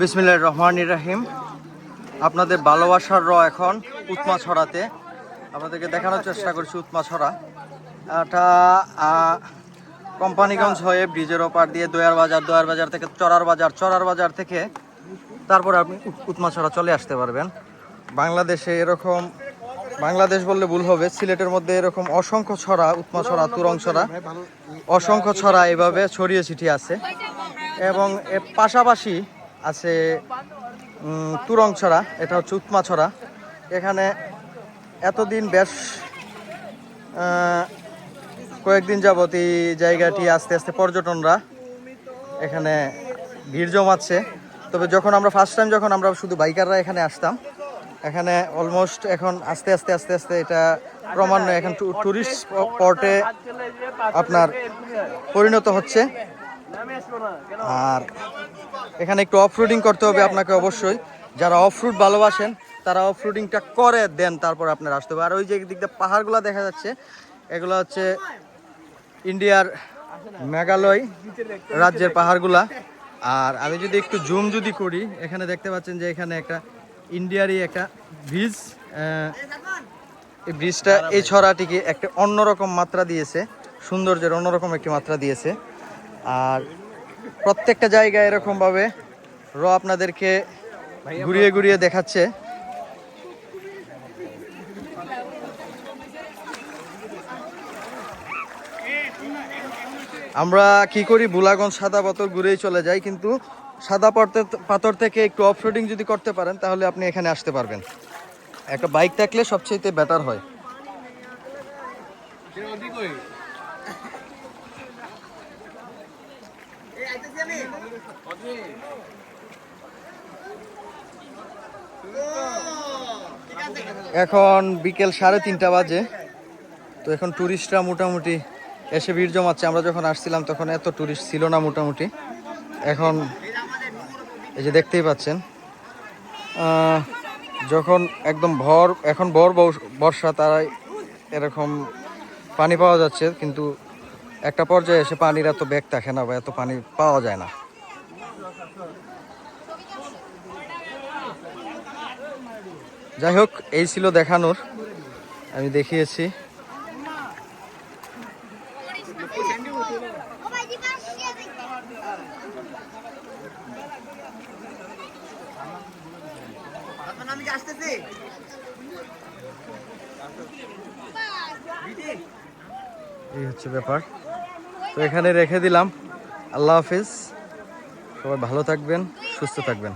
বিসমিল্লাহ রহমান রাহিম। আপনাদের ভালোবাসার র এখন উৎমা ছড়াতে। আপনাদেরকে দেখানোর চেষ্টা করছি উৎমা ছড়া। এটা কোম্পানিগঞ্জ হয়ে ব্রিজের ওপার দিয়ে দয়ার বাজার দয়ার বাজার থেকে চরার বাজার চরার বাজার থেকে তারপর আপনি উৎমা ছড়া চলে আসতে পারবেন। বাংলাদেশে এরকম, বাংলাদেশ বললে ভুল হবে, সিলেটের মধ্যে এরকম অসংখ্য ছড়া, উৎমা ছড়া, তুরং ছড়া। অসংখ্য ছড়া এভাবে ছড়িয়ে ছিটিয়ে আছে। এবং পাশাপাশি আছে তুরং ছড়া এটা হচ্ছে উৎমা ছড়া এখানে এতদিন বেশ কয়েকদিন যাবত এই জায়গাটি আস্তে আস্তে পর্যটনরা এখানে ভিড় জমাচ্ছে। তবে যখন আমরা ফার্স্ট টাইম যখন আমরা শুধু বাইকাররা এখানে আসতাম, এখানে অলমোস্ট এখন আস্তে আস্তে আস্তে আস্তে এটা ক্রমান্বয়ে এখন ট্যুরিস্ট স্পটে আপনার পরিণত হচ্ছে। আর এখানে একটু অফ রোডিং করতে হবে আপনাকে অবশ্যই। যারা অফ রুট ভালোবাসেন, তারা অফ রোডিংটা করে দেন, তারপর আপনার আসতে হবে। আর ওই যে দিক দিয়ে পাহাড়গুলো দেখা যাচ্ছে, এগুলো হচ্ছে ইন্ডিয়ার মেঘালয় রাজ্যের পাহাড়গুলা। আর আমি যদি একটু জুম যদি করি, এখানে দেখতে পাচ্ছেন যে এখানে একটা ইন্ডিয়ারই একটা ব্রিজ এই ব্রিজটা এই ছড়াটিকে একটা অন্যরকম মাত্রা দিয়েছে। সৌন্দর্যের অন্যরকম একটি মাত্রা দিয়েছে। আর প্রত্যেকটা জায়গায় এরকমভাবে র আপনাদেরকে ঘুরিয়ে ঘুরিয়ে দেখাচ্ছে। আমরা কি করি, বুলাগঞ্জ সাদা পাথর ঘুরেই চলে যাই, কিন্তু সাদা পাথর- পাথর থেকে একটু অফরোডিং যদি করতে পারেন, তাহলে আপনি এখানে আসতে পারবেন। একটা বাইক থাকলে সবচেয়ে বেটার হয়। এখন বিকেল সাড়ে তিনটা বাজে। তো এখন ট্যুরিস্টরা মোটামুটি এসে ভিড় জমাচ্ছে। আমরা যখন আসছিলাম তখন এত ট্যুরিস্ট ছিল না মোটামুটি। এখন এই যে দেখতেই পাচ্ছেন যখন একদম ভর এখন ভর বর্ষা, তারাই এরকম পানি পাওয়া যাচ্ছে। কিন্তু একটা পর্যায়ে এসে পানির এত ব্যাগ থাকে না বা এত পানি পাওয়া যায় না। যাই হোক, এই ছিল দেখানোর। আমি দেখিয়েছি। এই হচ্ছে ব্যাপার। তো এখানে রেখে দিলাম। আল্লাহ হাফিজ। সবাই ভালো থাকবেন সুস্থ থাকবেন।